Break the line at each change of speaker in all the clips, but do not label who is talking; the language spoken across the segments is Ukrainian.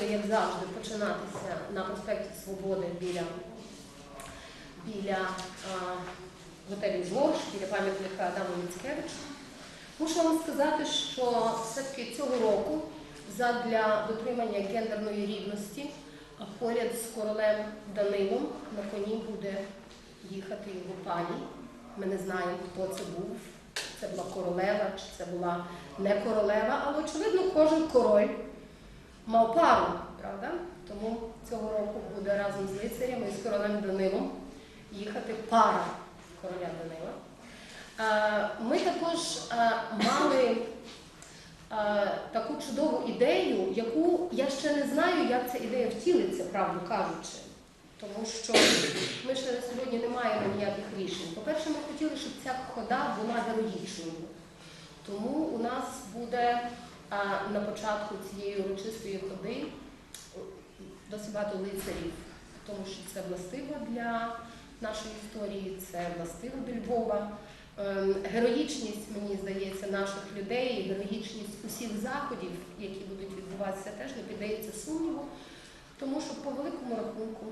буде, як завжди, починатися на проспекті Свободи біля, біля готелю ЗОЖ, біля пам'ятника Адаму Міцкевичу. Мушу вам сказати, що все-таки цього року задля дотримання гендерної рівності поряд з королем Данилом на коні буде їхати його пані. Ми не знаємо, хто це був. Це була королева, чи це була не королева, але очевидно, кожен король мав пару, правда? Тому цього року буде разом з лицарями і з королем Данилом їхати пара короля Данила. Е, Ми також е, мали е, таку чудову ідею, яку я ще не знаю, як ця ідея втілиться, правду кажучи. Тому що ми ще на сьогодні не маємо ніяких рішень. По-перше, ми хотіли, щоб ця хода була героїчною. Тому у нас буде а, на початку цієї урочистої ходи досить багато лицарів, тому що це властиво для нашої історії, це властиво до Львова. Ем, Героїчність, мені здається, наших людей, героїчність усіх заходів, які будуть відбуватися, теж не піддається сумніву, тому що по великому рахунку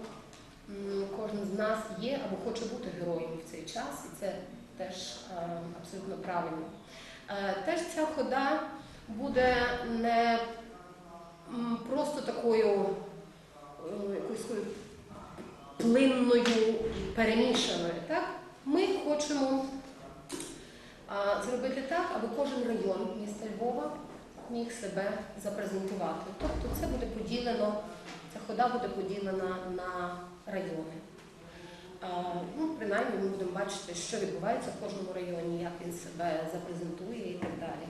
кожен з нас є або хоче бути героєм в цей час, і це теж е, абсолютно правильно. Е, Теж ця хода буде не просто такою е, якоюсь плинною перемішаною. Так? Ми хочемо зробити так, аби кожен район міста Львова міг себе запрезентувати. Тобто це буде поділено, ця хода буде поділена на райони. Ну, принаймні ми будемо бачити, що відбувається в кожному районі, як він себе запрезентує і так далі.